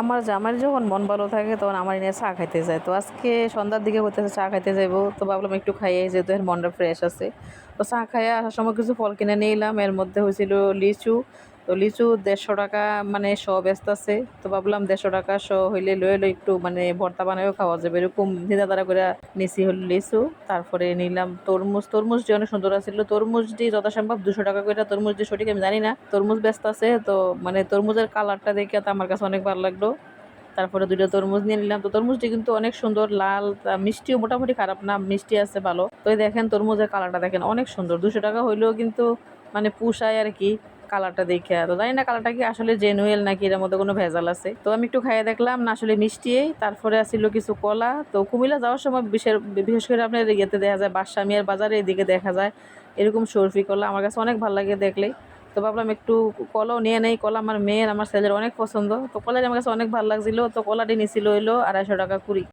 আমার জামাই যখন মন ভালো থাকে তখন আমার এনে চা খাইতে যায়। তো আজকে সন্ধ্যার দিকে হইতেছে চা খাইতে যাইবো। তো ভাবলাম একটু খাইয়ে যেহেতু এর মনটা ফ্রেশ আছে। তো চা খাইয়ে আসার সময় কিছু ফল কিনে নিয়ে এলাম। এর মধ্যে হয়েছিল লিচু তো লিচু দেড়শো টাকা মানে শ ব্যস্ত আছে। তো ভাবলাম দেড়শো টাকা শ হইলে লয়ে লই একটু মানে ভর্তা বানায়ও খাওয়া যাবে। এরকম ধিদা করে নিছি হল লিচু। তারপরে নিলাম তরমুজ। তরমুজটি অনেক সুন্দর আছিল। তরমুজটি যথাসম্ভব দুশো টাকা করে তরমুজটি সঠিক আমি জানি না। তরমুজ ব্যস্ত আছে, তো মানে তরমুজের কালারটা দেখে তো আমার কাছে অনেক ভালো লাগল। তারপরে দুটো তরমুজ নিয়ে নিলাম। তো তরমুজটি কিন্তু অনেক সুন্দর, লাল মিষ্টিও মোটামুটি খারাপ না, মিষ্টি আছে ভালো। তো দেখেন তরমুজের কালারটা দেখেন, অনেক সুন্দর। দুশো টাকা হইলেও কিন্তু মানে পুষায় আর কি। কালারটা দেখে তো জানি না কালারটা কি আসলে জেনুয়েল নাকি এর মধ্যে কোনো ভেজাল আছে। তো আমি একটু খাইয়ে দেখলাম না আসলে মিষ্টিই তারপরে আসছিল কিছু কলা। তো কুমিল্লা যাওয়ার সময় বিশেষ বিশেষ করে আপনার ইয়েতে দেখা যায় বাসামিয়ার বাজারে এদিকে দেখা যায়, এরকম সরফি কলা। আমার কাছে অনেক ভালো লাগে দেখলেই তো ভাবলাম একটু কলাও নিয়ে নেই। কলা আমার মেয়ের, আমার ছেলের অনেক পছন্দ। তো কলাটি আমার কাছে অনেক ভালো লাগছিল। তো কলাটি নিছিল হইল আড়াইশো টাকা কুড়ি।